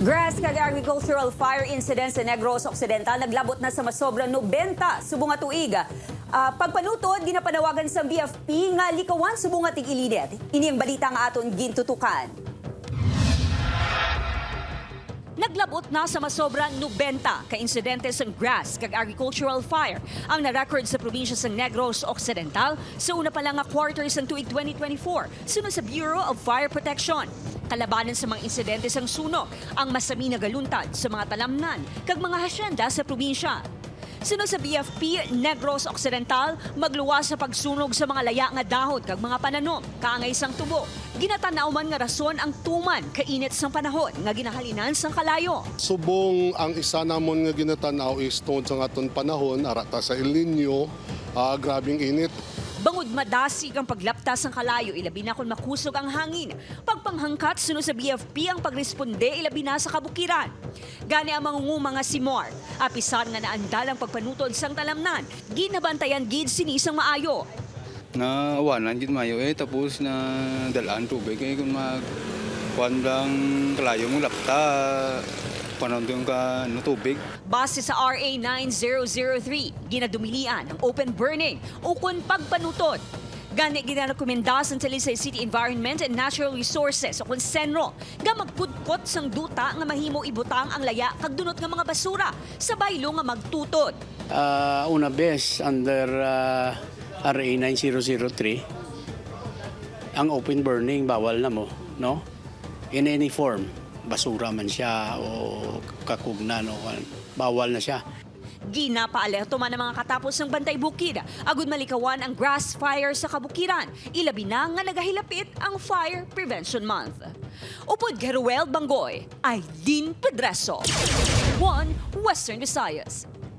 Grass kag agricultural fire incident sa Negros Occidental naglabot na sa masobra 90 subong nga tuig. Ah, pagpanutod ginapanawagan sa BFP nga likawan subong nga tig-ilinet. Ini ang balita nga aton gintutukan. Naglabot na sa masobra 90 ka insidente sa grass kag agricultural fire ang na-record sa probinsya sa Negros Occidental sa una pa lang nga quarters ng tuig 2024 sunod sa Bureau of Fire Protection. Kalabanan sa mga insidente sang sunog ang masami na galuntad sa mga talamnan kag mga hasyenda sa probinsya. Sunod sa BFP, Negros Occidental, magluwas sa pagsunog sa mga laya nga dahon kag mga pananom, kaangay sang tubo. Ginatanaw man nga rason ang tuman kainit sang panahon nga ginahalinan sang kalayo. Subong ang isa namon nga ginatanaw is tungod sa aton panahon arata sa El Nino, ah, grabing init. Bangod madasig ang paglaptas ng kalayo, ilabi na kung makusog ang hangin. Pagpanghangkat, sunod sa BFP ang pagresponde, ilabi na sa kabukiran. Gani ang mangunguma nga si Mar. Apisan nga naandal ang pagpanutod sang talamnan. Ginabantayan gid sinisang maayo. na awanan gid mayo eh tapos na dalaan tubig eh kung mag kuan lang kalayo mo lapta panon yung ka no tubig Base sa RA 9003, ginadumilian ang open burning o kung pagpanutod. Gani ginarekomenda sa Talisay City Environment and Natural Resources o kung senro nga magpudpot sang duta nga mahimo ibutang ang laya kag dunot nga mga basura sa baylo nga magtutod. uh, una bes under uh, RA 9003 ang open burning bawal na mo no in any form basura man siya o kakugnan o bawal na siya Ginapaalerto man ang mga katapos ng bantay bukid. Agud malikawan ang grass fire sa kabukiran. Ilabi na nga nagahilapit ang Fire Prevention Month. Upod Garuel Bangoy, Aileen Pedreso. One Western Visayas.